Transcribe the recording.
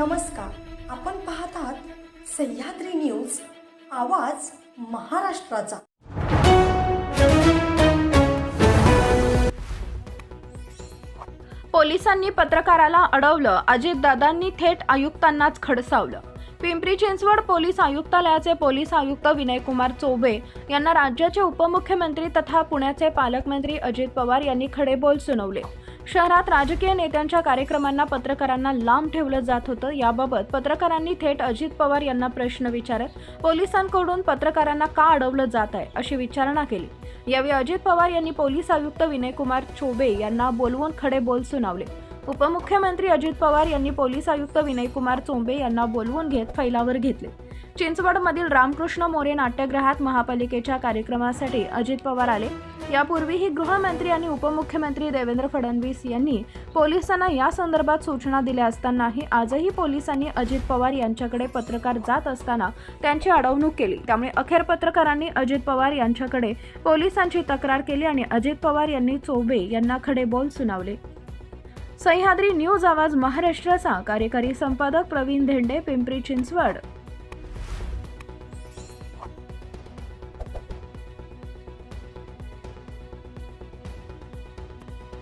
नमस्कार. आपण पाहत आहात सह्याद्री न्यूज आवाज महाराष्ट्राचा. पोलिसांनी पत्रकाराला अडवलं अजितदादांनी थेट आयुक्तांनाच खडसावलं. पिंपरी चिंचवड पोलीस आयुक्तालयाचे पोलीस आयुक्त विनयकुमार चोबे यांना राज्याचे उपमुख्यमंत्री तथा पुण्याचे पालकमंत्री अजित पवार यांनी खडेबोल सुनावले. शहरात राजकीय नेत्यांच्या कार्यक्रमांना पत्रकारांना लांब ठेवलं जात होतं. याबाबत पत्रकारांनी थेट अजित पवार यांना प्रश्न विचारत पोलिसांकडून पत्रकारांना का अडवलं जात आहे अशी विचारणा केली. यावेळी अजित पवार यांनी पोलीस आयुक्त विनयकुमार चोबे यांना बोलवून खडे बोल सुनावले. उपमुख्यमंत्री अजित पवार यांनी पोलीस आयुक्त विनयकुमार चोंबे यांना बोलवून घेत फैलावर घेतले. चिंचवडमधील रामकृष्ण मोरे नाट्यगृहात महापालिकेच्या कार्यक्रमासाठी अजित पवार आले. यापूर्वीही गृहमंत्री आणि उपमुख्यमंत्री देवेंद्र फडणवीस यांनी पोलिसांना या संदर्भात सूचना दिल्या असतानाही आजही पोलिसांनी अजित पवार यांच्याकडे पत्रकार जात असताना त्यांची अडवणूक केली. त्यामुळे अखेर पत्रकारांनी अजित पवार यांच्याकडे पोलिसांची तक्रार केली आणि अजित पवार यांनी चोबे यांना खडे बोल सुनावले. सह्याद्री न्यूज आवाज महाराष्ट्राचा कार्यकारी संपादक प्रवीण धेंडे पिंपरी चिंचवड.